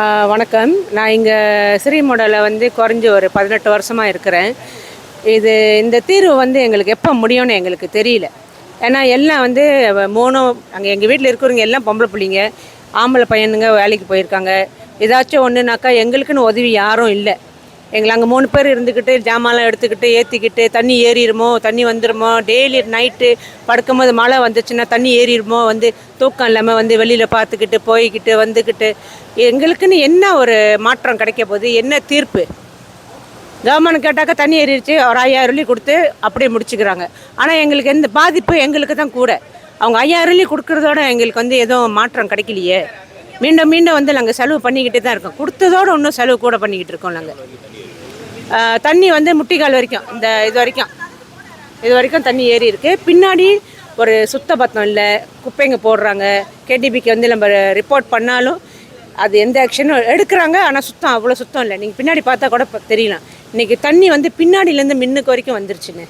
வணக்கம். நான் இங்கே ஸ்ரீமோடலில் வந்து குறைஞ்சி ஒரு பதினெட்டு வருஷமாக இருக்கிறேன். இது இந்த தீர்வு வந்து எங்களுக்கு எப்போ முடியும்னு எங்களுக்கு தெரியல. ஏன்னா எல்லாம் வந்து மூணும் அங்கே எங்கள் வீட்டில் இருக்கிறவங்க எல்லாம் பொம்பளை பிள்ளைங்க ஆம்பளை பையனுங்க வேலைக்கு போயிருக்காங்க. ஏதாச்சும் ஒன்றுனாக்கா எங்களுக்குன்னு உதவி யாரும் இல்லை. எங்களை அங்கே மூணு பேர் இருந்துக்கிட்டு ஜாமான்லாம் எடுத்துக்கிட்டு ஏற்றிக்கிட்டு தண்ணி ஏறிடுமோ தண்ணி வந்துடுமோ டெய்லி நைட்டு படுக்கும்போது மழை வந்துச்சுன்னா தண்ணி ஏறிடுமோ வந்து தூக்கம் இல்லாமல் வந்து வெளியில் பார்த்துக்கிட்டு போய்கிட்டு வந்துக்கிட்டு. எங்களுக்குன்னு என்ன ஒரு மாற்றம் கிடைக்க போகுது? என்ன தீர்ப்பு? கவர்மெண்ட் கேட்டாக்கா தண்ணி ஏறிடுச்சு ஒரு ஐயாயிரம் வெள்ளி கொடுத்து அப்படியே முடிச்சுக்கிறாங்க. ஆனால் எங்களுக்கு எந்த பாதிப்பு எங்களுக்கு தான் கூட. அவங்க ஐயாயிரம் வெள்ளி கொடுக்குறதோட எங்களுக்கு வந்து எதுவும் மாற்றம் கிடைக்கலையே. மீண்டும் மீண்டும் வந்து நாங்கள் செலவு பண்ணிக்கிட்டே தான் இருக்கோம். கொடுத்ததோட இன்னும் செலவு கூட பண்ணிக்கிட்டு இருக்கோம் நாங்கள் தண்ணி வந்து முட்டிக்கால் வரைக்கும் இந்த இது வரைக்கும். இது வரைக்கும் தண்ணி ஏறி இருக்கு. பின்னாடி ஒரு சுத்த பத்தம் இல்லை குப்பைங்க போடுறாங்க. கேடிபிக்கு வந்து நம்ம ரிப்போர்ட் பண்ணாலும் அது எந்த ஆக்ஷனும் எடுக்கிறாங்க ஆனால் சுத்தம் அவ்வளோ சுத்தம் இல்லை. நீங்கள் பின்னாடி பார்த்தா கூட தெரியலாம். இன்னைக்கு தண்ணி வந்து பின்னாடியிலேருந்து மின்னுக்கு வரைக்கும் வந்துருச்சுன்னு.